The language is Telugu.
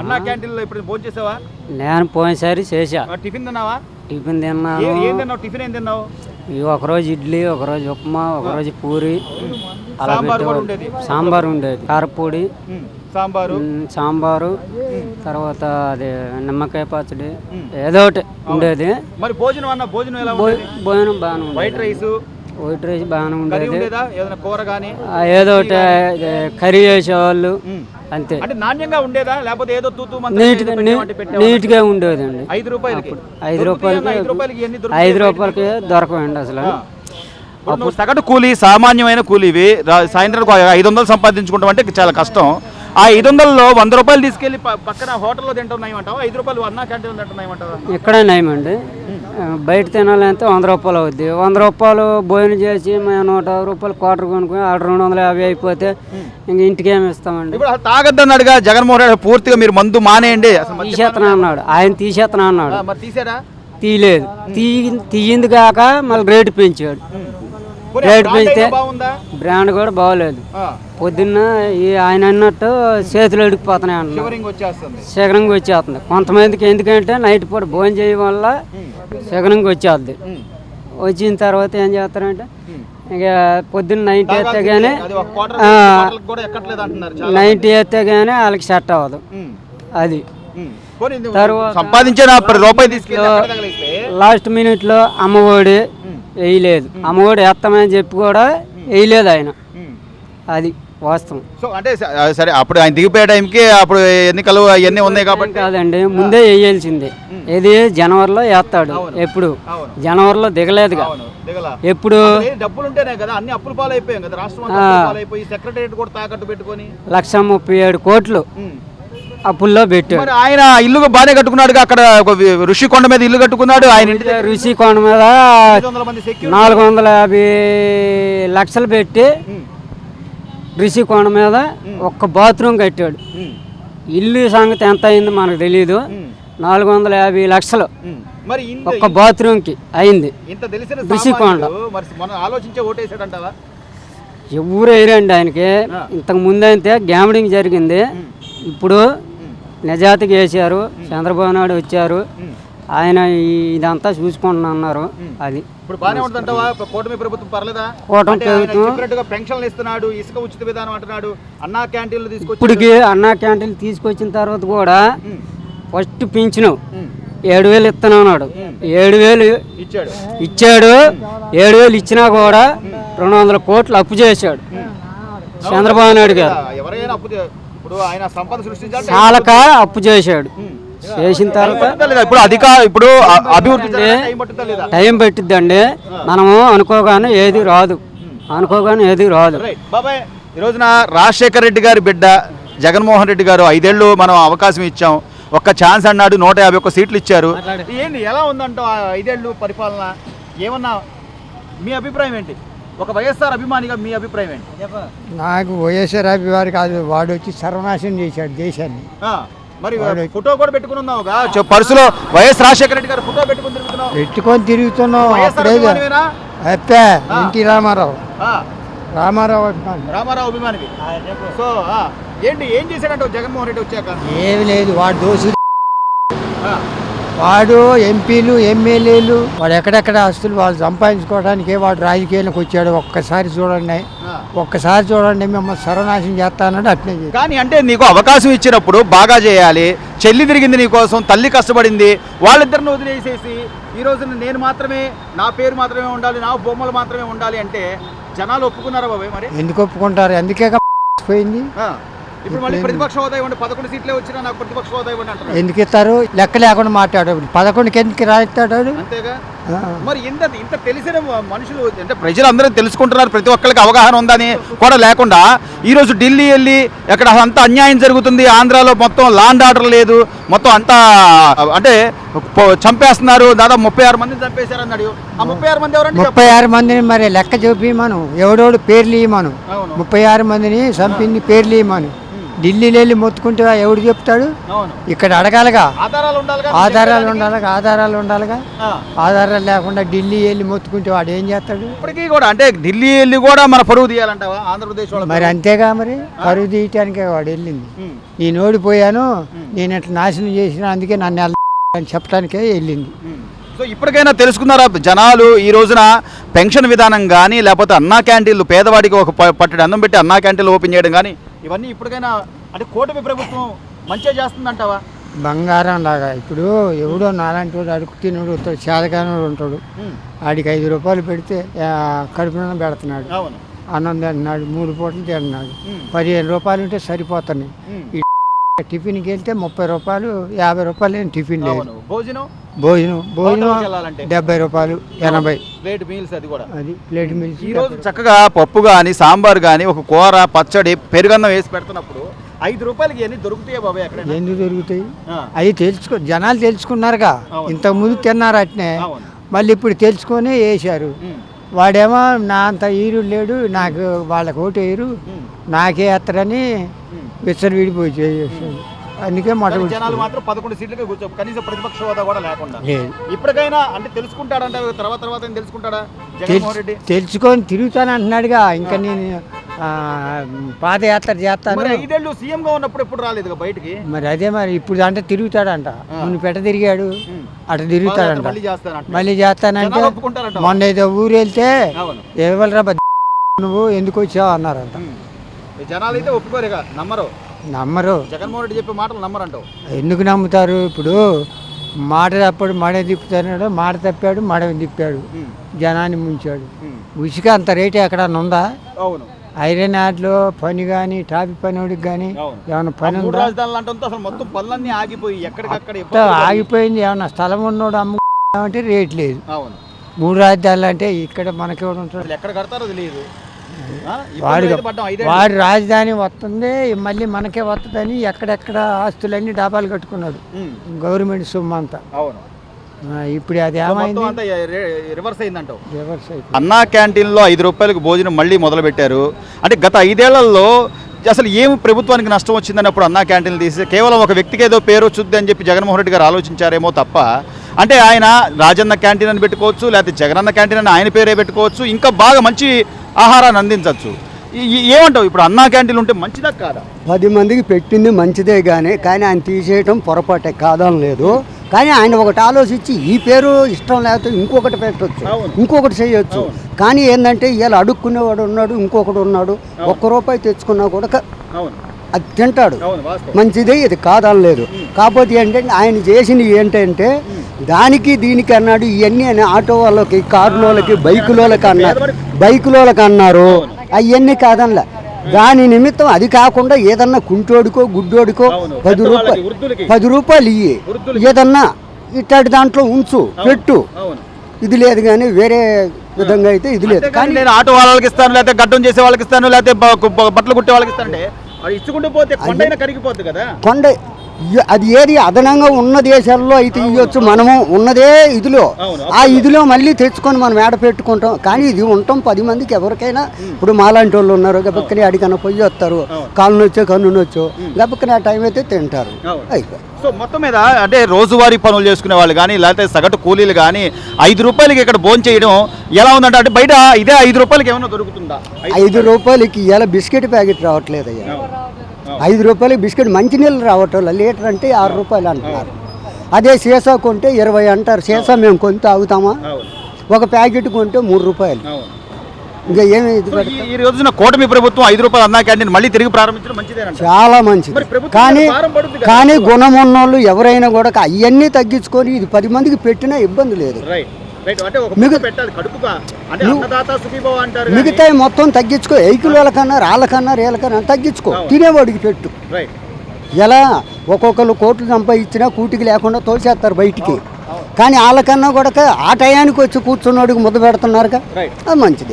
అన్నా క్యాంటీన్లో ఇప్పుడు భోజనం చేసావా? నేను పోయినసారి చేశా. ఆ, టిఫిన్ తిన్నావా? టిఫిన్ తిన్నాను ఏం తిన్నావు? టిఫిన్ ఏం తిన్నావు? ఇవి ఒకరోజు ఇడ్లీ ఒకరోజు ఉప్మా ఒకరోజు పూరి. అలా సాంబార్ ఉండేది? సాంబార్ ఉండేది. కారపొడి సాంబారు? సాంబారు తర్వాత అది నిమ్మకాయ పచ్చడి. ఏదో ఒకటి ఉండేది. మరి భోజనం అన్న భోజనం ఎలా భోజనం బాగానే వైట్ రైస్? వైట్ రైస్ బాగానే ఉండేది. ఏదో ఒకటి కర్రీ చేసేవాళ్ళు. అంతే. అంటే నాణ్యంగా ఉండేదా? లేకపోతే ఏదో తూతూ నీట్గా? నీట్గా ఉండేదండి. ఐదు రూపాయలకి? ఐదు? రూపాయలకి ఐదు రూపాయలకి ఐదు దొరకవండి అసలు. సగటు కూలీ సామాన్యమైన కూలీవి సాయంత్రం ఐదు వందలు సంపాదించుకుంటాం అంటే చాలా కష్టం. ఆ ఐదు వందలలో వంద రూపాయలు తీసుకెళ్ళి పక్కన హోటల్లో తింటున్నాయమంటావా ఐదు రూపాయలు అన్నా క్యాంటీన్ తింటున్నాయమంటావా ఇక్కడే నయమండి. బయట తినాలంటే వంద రూపాయలు అవుద్ది. వంద రూపాయలు భోజనం చేసి మేము నూట యాభై రూపాయలు క్వార్టర్ కొనుక్కొని ఆడ రెండు వందల యాభై అయిపోతే ఇంక ఇంటికి ఏమి ఇస్తామండి. ఇప్పుడు తాగద్దన్నాడుగా జగన్మోహన్ రెడ్డి పూర్తిగా మీరు మందు మానేయండి. తీసేతనా అన్నాడు. ఆయన తీసేతనా అన్నాడు. తీసారా తీయలేదు. తీ తీయింది కాక మళ్ళీ రేటు పెంచాడు. రేటు పెంచితే బ్రాండ్ కూడా బాగోలేదు. పొద్దున్న ఈ ఆయన అన్నట్టు చేతులు అడిగిపోతున్నాయి అన్న. షివరింగ్ వచ్చేస్తుంది. కొంతమందికి ఎందుకంటే నైట్ పూట భోజనం చేయడం వల్ల శగనంగా వచ్చేస్తుంది వచ్చిన తర్వాత ఏం చేస్తారంటే. ఇక పొద్దున్న నైన్టీ వేస్తే కానీ నైన్టీ వేస్తే కానీ వాళ్ళకి సెట్ అవ్వదు. అది. తర్వాత- సంపాదించిన తగిలిస్తే? లాస్ట్ మినిట్లో అమ్మఒడి వేయలేదు. అమ్మఒడి వేస్తామని చెప్పి కూడా వేయలేదు ఆయన. అది వాస్తవం. సో అంటే సరే అప్పుడు ఆయన దిగిపోయే టైంకి అప్పుడు ఎన్నికలు అవన్నీ ఉన్నాయి కాబట్టి కాదండి ముందే వేయాల్సిందే. ఇది జనవరిలో వేస్తాడు ఎప్పుడు? జనవరిలో దిగలేదుగా. ఎప్పుడు? డబ్బులు ఉంటేనే కదా అన్ని అప్పుల కదా రాష్ట్రం కూడా తాకట్టు పెట్టుకొని. లక్ష ముప్పై ఏడు కోట్లు. అప్పుల్లో పెట్టాడు. మరి ఆయన ఇల్లు బాగానే కట్టుకున్నాడు అక్కడ ఒక వి- ఋషికొండ మీద ఇల్లు కట్టుకున్నాడు ఆయన ఇంటి దగ్గర. ఋషి కొండ మీద నాలుగు వందల యాభై లక్షలు పెట్టి ఋషి కొండ మీద ఒక్క బాత్రూమ్ కట్టాడు. ఇల్లు సంగతి ఎంత అయింది మనకు తెలియదు నాలుగు వందల యాభై లక్షలు మరి ఒక్క బాత్రూమ్కి అయింది. ఆలోచించే ఓటేసాడంటావా? ఎవరు వేయరండి ఆయనకి. ఇంతకు ముందు అయితే గ్యామ్లింగ్ జరిగింది ఇప్పుడు నిజాతికి వేసారు చంద్రబాబు నాయుడు వచ్చారు. ఆయన ఇదంతా చూసుకుంటున్నా అన్నారు అది. ఇప్పుడు బాగానే ఉంటుందంటావా కూటమి ప్రభుత్వం పర్లేదా? కూటమి పెన్షన్లు ఇస్తున్నాడు ఇసుక ఉచిత విధానం అంటున్నాడు అన్నా క్యాంటీన్లు తీసుకొచ్చి ఇప్పటికి అన్నా క్యాంటీన్ తీసుకొచ్చిన తర్వాత కూడా ఫస్ట్ పింఛను ఏడు వేలు ఇస్తాను అన్నాడు. ఏడు వేలు ఇచ్చాడు. ఇచ్చాడు. ఏడు వేలు ఇచ్చినా కూడా రెండు వందల కోట్లు అప్పు చేశాడు. చంద్రబాబు నాయుడు గారు. ఎవరైనా అప్పు ఆయన సంపద సృష్టించాలి చాలక అప్పు చేశాడు. చేసిన తర్వాత ఇప్పుడు అధిక ఇప్పుడు అభివృద్ధి టైం పెట్టిద్దండి. మనము అనుకోగానే ఏది రాదు. అనుకోగానే ఏది రాదు. బాబాయ్ ఈ రోజున రాజశేఖర్ రెడ్డి గారి బిడ్డ జగన్మోహన్ రెడ్డి గారు ఐదేళ్ళు మనం అవకాశం ఇచ్చాం. ఒక్క ఛాన్స్ అన్నాడు నూట యాభై ఒక్క సీట్లు ఇచ్చారు. ఏంటి ఎలా ఉందంటావు ఆ ఐదేళ్ళు పరిపాలన? ఏమన్నా మీ అభిప్రాయం ఏంటి? ఒక వైఎస్ఆర్ అభిమానిగా మీ అభిప్రాయం ఏంటి? నాకు వైఎస్ఆర్ అభివారి కాదు వాడు వచ్చి సర్వనాశనం చేశాడు దేశాన్ని. ఆ, మరి ఫోటో కూడా పెట్టుకుని ఉన్నావుగా చె- పర్సులో వైఎస్ రాజశేఖర రెడ్డి గారు ఫోటో పెట్టుకుని తిరుగుతున్నావు. పెట్టుకొని తిరుగుతున్నాం వైఎస్ఆర్ అప్పుడేదో అభిమానివేనా? అప్పే ఎన్టీ రామారావు. ఆ, రామారావు అభిమాని. రామారావు అభిమానివి. సో ఆ, ఏంటి ఏం చేశాడంటావు జగన్మోహన్ రెడ్డి వచ్చాక? ఏమి లేదు వాడు దోషి ఆ, వాడు ఎంపీలు ఎమ్మెల్యేలు వాడు ఎక్కడెక్కడ ఆస్తులు వాళ్ళు సంపాదించుకోవడానికే వాడు రాజకీయాలకు వచ్చాడు ఒక్కసారి చూడండి. ఒక్కసారి చూడండి మిమ్మల్ని సర్వనాశనం చేస్తా అన్నాడు అట్నే చేశాడు. కానీ అంటే నీకు అవకాశం ఇచ్చినప్పుడు బాగా చేయాలి చెల్లి తిరిగింది నీ కోసం తల్లి కష్టపడింది వాళ్ళిద్దరిని వదిలేసేసి ఈ రోజున నేను మాత్రమే నా పేరు మాత్రమే ఉండాలి నా బొమ్మలు మాత్రమే ఉండాలి అంటే జనాలు ఒప్పుకున్నారా బాబాయ్ మరి? ఎందుకు ఒప్పుకుంటారు? అందుకే పోయింది. ఇప్పుడు మళ్ళీ ప్రతిపక్ష హోదా ఇవ్వండి. పదకొండు సీట్లే వచ్చినా నాకు ప్రతిపక్ష హోదా ఇవ్వండి అంటారు ఎందుకు ఇస్తారు? లెక్క లేకుండా మాట్లాడు పదకొండుకి ఎందుకు రాయిస్తాడు? అంతేగా. మరి ఇంత ఇంత తెలిసిన మనుషులు అంటే ప్రజలందరూ తెలుసుకుంటున్నారు. ప్రతి ఒక్కరికి అవగాహన ఉందని కూడా లేకుండా ఈరోజు ఢిల్లీ వెళ్ళి అక్కడ అంత అన్యాయం జరుగుతుంది. ఆంధ్రాలో మొత్తం లాండ్ ఆర్డర్ లేదు. మొత్తం అంతా అంటే చంపేస్తున్నారు. దాదాపు ముప్పై ఆరు మందిని చంపేశారు అన్నాడు. ఆ ముప్పై ఆరు మంది ఎవరంటే ముప్పై ఆరు మందిని మరి లెక్క చూపి మనం ఎవడోడు పేర్లు ఇవ్వమను ముప్పై ఆరు మందిని చంపింది పేర్లు ఇవ్వమను ఢిల్లీలో వెళ్ళి మొత్తుకుంటే ఎవడు చెప్తాడు? ఇక్కడ అడగాలిగా. ఆధారాలు ఉండాలిగా ఆధారాలు ఉండాలిగా ఆధారాలు ఉండాలిగా. ఆ. ఆధారాలు లేకుండా ఢిల్లీ వెళ్ళి మొత్తుకుంటే వాడు ఏం చేస్తాడు? ఇప్పటికీ కూడా అంటే ఢిల్లీ వెళ్ళి కూడా మన పరువు తీయాలంటావా? ఆంధ్రప్రదేశ్ మరి అంతేగా మరి పరువు తీయటానికే వాడు వెళ్ళింది. నేను ఓడిపోయాను నేను ఇట్లా నాశనం చేసిన అందుకే నన్ను అని చెప్పడానికే వెళ్ళింది. సో ఇప్పటికైనా తెలుసుకున్నారా జనాలు ఈ రోజున పెన్షన్ విధానం కానీ లేకపోతే అన్నా క్యాంటీన్లు పేదవాడికి ఒక పట్టడి అన్నం పెట్టి అన్నా క్యాంటీన్లు ఓపెన్ చేయడం కానీ ఇవన్నీ ఇప్పటికైనా అంటే కూటమి ప్రభుత్వం మంచిగా చేస్తుందంటావా? బంగారం లాగా. ఇప్పుడు ఎవడో నాలాంటి వాడు అడుగు తినడు చేదగానోడు ఉంటాడు. ఆడికి ఐదు రూపాయలు పెడితే కడుపున పెడుతున్నాడు. అన్నం తింటున్నాడు మూడు పూటలు తింటున్నాడు. పదిహేను రూపాయలు ఉంటే సరిపోతున్నాయి. టిఫిన్కి వెళ్తే ముప్పై రూపాయలు యాభై రూపాయలు ఏం టిఫిన్ లేదు. అవును. భోజనం? భోజనం భోజనం హోటల్కి వెళ్ళాలంటే? డెబ్బై రూపాయలు ఎనభై. ప్లేట్ మీల్స్ అది కూడా? అది ప్లేట్ మిల్చి ఈ రోజు చక్కగా పప్పు కానీ సాంబార్ కానీ ఒక కూర పచ్చడి పెరుగన్నం వేసి పెడుతున్నప్పుడు ఐదు రూపాయలకి ఎన్ని దొరుకుతాయో బాబాయ్ ఎక్కడ ఎందుకు దొరుకుతాయి? అది తెలుసుకో జనాలు తెలుసుకున్నారుగా. అవును. ఇంతకు ముందు తిన్నారు అట్నే. అవును. మళ్ళీ ఇప్పుడు తెలుసుకొని ఉమ్. వాడేమో నా అంత ఈరు లేడు నాకు వాళ్ళకి ఓటు వేయరు. ఉమ్. నాకే ఎత్తరని ఉమ్. విచ్చరు విడిపోయి చేసేసాడు అందుకే మాట జనాలు మాత్రం పదకొండు సీట్లకే కూర్చో కనీసం ప్రతిపక్ష హోదా కూడా లేకుండా. ఇప్పటికైనా అంటే తెలుసుకుంటాడంట తర్వాత తర్వాత తెలుసుకుంటాడా? జగన్మోహన్ రెడ్డి. తెల్- తెలుసుకొని తిరుగుతాను అంటున్నాడుగా. ఇంకా నేను పాదయాత్ర చేస్తాను. మరి ఐదేళ్ళు సీఎం గా ఉన్నప్పుడు ఎప్పుడు రాలేదు బయటికి? మరి అదే మరి ఇప్పుడు అంటే తిరుగుతాడంట. మును పెట్ట తిరిగాడు. అటు తిరుగుతాడంట. మళ్ళీ చేస్తానంట. మొన్న ఏదో ఊరు వెళ్తే ఎవరు రా నువ్వు ఎందుకు వచ్చావు అన్నారంట. జనాలు అయితే ఒప్పుకోరు ఇక నమ్మరు. నమ్మరు. జగన్మోహన్ రెడ్డి చెప్పే మాటలు నమ్మరంటావు. ఎందుకు నమ్ముతారు? ఇప్పుడు మాట తప్పాడు మడ తిప్పుతున్నాడు మాట తప్పాడు మడ తిప్పాడు. జనాన్ని ముంచాడు. ఉసుక అంత రేటు ఎక్కడన్నా ఉందా? అవును. ఐరన్ యార్డ్లో పని కానీ టాపి పనివాడికి కానీ. ఏమైనా పని ఉందా? రాజధానులు అంటే ఆగిపోయి ఎక్కడికక్కడ ఆగిపోయింది. ఏమన్నా స్థలం ఉన్నోడు అమ్ముకుంటే రేట్ లేదు. మూడు రాజధానులు అంటే ఇక్కడ మనకి ఉంటాడు? ఎక్కడ కడతారో తెలియదు. వాడు రాజధాని వస్తుంది మళ్ళీ మనకే వస్తుందని ఎక్కడెక్కడ ఆస్తులన్నీ డాబాలు కట్టుకున్నాడు. గవర్నమెంట్ సొమ్ము అంతా. ఇప్పుడు అది ఏమైంది? రివర్స్ అయిందంటావు. రివర్స్ అయిపోయింది అన్నా క్యాంటీన్లో ఐదు రూపాయలకు భోజనం మళ్ళీ మొదలు పెట్టారు అంటే గత ఐదేళ్ళలో అసలు ఏం ప్రభుత్వానికి నష్టం వచ్చిందని అప్పుడు అన్నా క్యాంటీన్లు తీసి కేవలం ఒక వ్యక్తికి ఏదో పేరు వచ్చుద్ది అని చెప్పి జగన్మోహన్ రెడ్డి గారు ఆలోచించారేమో తప్ప అంటే ఆయన రాజన్న క్యాంటీన్ అని పెట్టుకోవచ్చు లేకపోతే జగనన్న క్యాంటీన్ అని ఆయన పేరే పెట్టుకోవచ్చు ఇంకా బాగా మంచి ఆహారాన్ని అందించవచ్చు. ఏమంటావు? ఇప్పుడు అన్నా క్యాంటీన్ ఉంటే మంచిదా కాదా? పది మందికి పెట్టింది మంచిదే కానీ కానీ ఆయన తీసేయటం పొరపాటే కాదని లేదు. కానీ ఆయన ఒకటి ఆలోచించి ఈ పేరు ఇష్టం లేకపోతే ఇంకొకటి పెట్టొచ్చు. ఇంకొకటి చేయొచ్చు. కానీ ఏంటంటే ఇవాళ అడుక్కునేవాడు ఉన్నాడు ఇంకొకటి ఉన్నాడు ఒక్క రూపాయి తెచ్చుకున్నా కూడా అది తింటాడు. మంచిదే ఇది కాదని లేదు. కాకపోతే ఏంటంటే ఆయన చేసినవి ఏంటంటే దానికి దీనికి అన్నాడు ఇవన్నీ అని ఆటో వాళ్ళకి కార్లోళ్ళకి బైకులోళ్ళకి అన్నారు. బైకులోళ్ళకి అన్నారు. అవన్నీ కాదనలే. దాని నిమిత్తం అది కాకుండా ఏదన్నా కుంటోడికో గుడ్డోడికో. పది రూపాయలు. పది రూపాయలు ఇయ్యి. ఏదన్నా ఇట్లాంటి దాంట్లో ఉంచు పెట్టు. ఇది లేదు కానీ వేరే విధంగా అయితే ఇది లేదు. కానీ నేను ఆటో వాళ్ళకి ఇస్తాను లేకపోతే గడ్డం చేసే వాళ్ళకి ఇస్తాను లేకపోతే బట్టలు కుట్టే వాళ్ళకి ఇస్తానంటే అది ఇచ్చుకుంటూ పోతే కరిగిపోద్ది కదా. కొండ అది ఏది అదనంగా ఉన్న దేశాల్లో అయితే ఇవ్వచ్చు మనము ఉన్నదే ఇదిలో. ఆ ఇదిలో మళ్ళీ తెచ్చుకొని మనం ఏడ పెట్టుకుంటాం? కానీ ఇది ఉంటాం పది మందికి ఎవరికైనా. ఇప్పుడు మాలాంటి వాళ్ళు ఉన్నారు గబక్కని అడిగన పొయ్యి వస్తారు. కాళ్ళు నొచ్చో కన్ను నొచ్చో గబక్కని ఆ టైం అయితే తింటారు. అయిపోయి సో మొత్తం మీద అంటే రోజువారీ పనులు చేసుకునే వాళ్ళు కానీ లేకపోతే సగటు కూలీలు కానీ ఐదు రూపాయలకి ఇక్కడ భోజనం చేయడం ఎలా ఉందంటే అంటే బయట ఇదే ఐదు రూపాయలకి ఏమైనా దొరుకుతుందా? ఐదు రూపాయలకి. ఇలా బిస్కెట్ ప్యాకెట్ రావట్లేదు అయ్యా ఐదు రూపాయలకి బిస్కెట్ మంచినీళ్ళు రావటం లీటర్ అంటే ఆరు రూపాయలు అంటున్నారు. అదే సీసా కొంటే ఇరవై అంటారు. సీసా మేము కొని తాగుతామా ఒక ప్యాకెట్ కొంటే మూడు రూపాయలు. ఇంకా ఏమి ఇది సో పెడతాం? ఈ- రోజున కూటమి ప్రభుత్వం ఐదు రూపాయలు అన్నా క్యాంటీన్ మళ్ళీ తిరిగి ప్రారంభించడం మంచిదేనంట చాలా మంచిది. కానీ. కానీ గుణం ఉన్నోళ్ళు ఎవరైనా కూడా అవన్నీ తగ్గించుకొని ఇది పది మందికి పెట్టినా ఇబ్బంది లేదు. రైట్ రైట్ అంటే ఒక మిగ- ముద్ద పెట్టాలి కడుపుగా. అంటే అన్నదాత సుఖీభవ అంటారు కానీ- మిగతా మొత్తం తగ్గించుకో. ఎయికుల కన్నా రాళ్ళకన్నా రేళ్ళకన్నా తగ్గించుకో. తినేవాడికి పెట్టు. ఎలా? ఒక్కొక్కరు కోట్లు సంపాదించినా కూటికి లేకుండా తోసేస్తారు బయటికి. కానీ వాళ్ళకన్నా కూడా ఆ టయానికి వచ్చి కూర్చున్నోడికి ముద్ద పెడుతున్నారుగా? అది మంచిది.